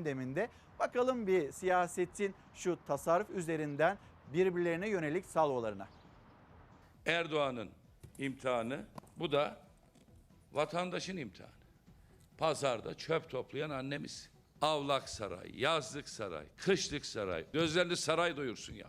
gündeminde. Bakalım bir siyasetin şu tasarruf üzerinden birbirlerine yönelik salvolarına. Erdoğan'ın imtihanı, bu da vatandaşın imtihanı. Pazarda çöp toplayan annemiz. Avlak saray, yazlık saray, kışlık saray. Gözlerini saray doyursun ya.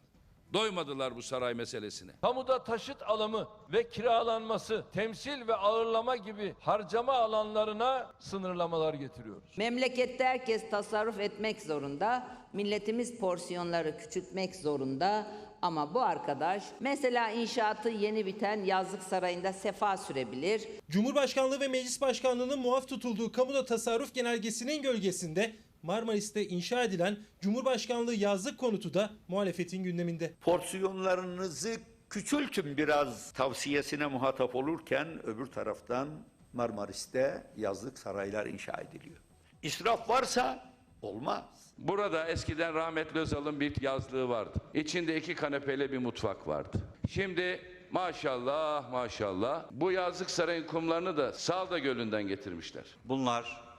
Doymadılar bu saray meselesine. Kamuda taşıt alımı ve kiralanması, temsil ve ağırlama gibi harcama alanlarına sınırlamalar getiriyoruz. Memlekette herkes tasarruf etmek zorunda. Milletimiz porsiyonları küçültmek zorunda. Ama bu arkadaş mesela inşaatı yeni biten yazlık sarayında sefa sürebilir. Cumhurbaşkanlığı ve Meclis Başkanlığı'nın muaf tutulduğu kamuda tasarruf genelgesinin gölgesinde Marmaris'te inşa edilen Cumhurbaşkanlığı yazlık konutu da muhalefetin gündeminde. porsiyonlarınızı küçültün biraz tavsiyesine muhatap olurken öbür taraftan Marmaris'te yazlık saraylar inşa ediliyor. İsraf varsa olmaz. Burada eskiden rahmetli Özal'ın bir yazlığı vardı. İçinde iki kanepeyle bir mutfak vardı. Şimdi maşallah maşallah bu yazlık sarayın kumlarını da Salda Gölü'nden getirmişler. Bunlar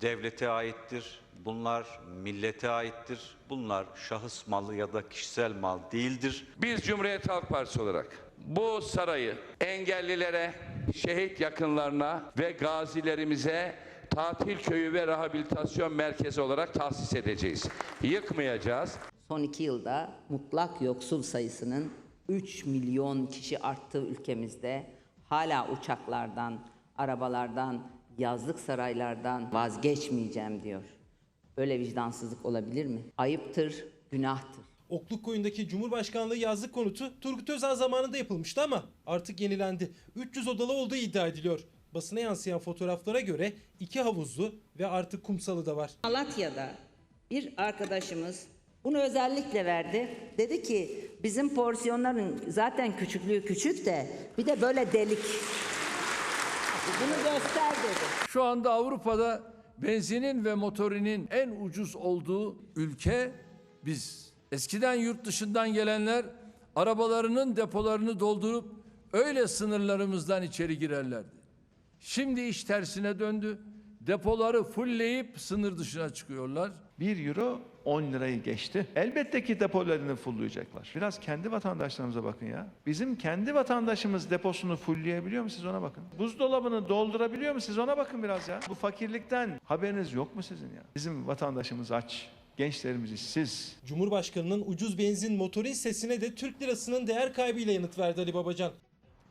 devlete aittir. Bunlar millete aittir. Bunlar şahıs malı ya da kişisel mal değildir. Biz Cumhuriyet Halk Partisi olarak bu sarayı engellilere, şehit yakınlarına ve gazilerimize tatil köyü ve rehabilitasyon merkezi olarak tahsis edeceğiz. Yıkmayacağız. Son iki yılda mutlak yoksul sayısının 3 milyon kişi arttığı ülkemizde hala uçaklardan, arabalardan, yazlık saraylardan vazgeçmeyeceğim diyor. Böyle vicdansızlık olabilir mi? Ayıptır, günahtır. Okluk koyundaki Cumhurbaşkanlığı yazlık konutu Turgut Özal zamanında yapılmıştı ama artık yenilendi. 300 odalı olduğu iddia ediliyor. Basına yansıyan fotoğraflara göre iki havuzlu ve artık kumsalı da var. Malatya'da bir arkadaşımız bunu özellikle verdi. Dedi ki bizim porsiyonların zaten küçüklüğü küçük de bir de böyle delik. Bunu göster dedi. Şu anda Avrupa'da benzinin ve motorinin en ucuz olduğu ülke biz. Eskiden yurt dışından gelenler arabalarının depolarını doldurup öyle sınırlarımızdan içeri girerlerdi. Şimdi iş tersine döndü. Depoları fullleyip sınır dışına çıkıyorlar. 1 euro 10 lirayı geçti. Elbette ki depolarını fulleyecekler. Biraz kendi vatandaşlarımıza bakın ya. Bizim kendi vatandaşımız deposunu fullleyebiliyor mu siz ona bakın. Buzdolabını doldurabiliyor mu siz ona bakın biraz ya. Bu fakirlikten haberiniz yok mu sizin ya? Bizim vatandaşımız aç. Gençlerimiz işsiz. Cumhurbaşkanının ucuz benzin motorin sesine de Türk lirasının değer kaybıyla yanıt verdi Ali Babacan.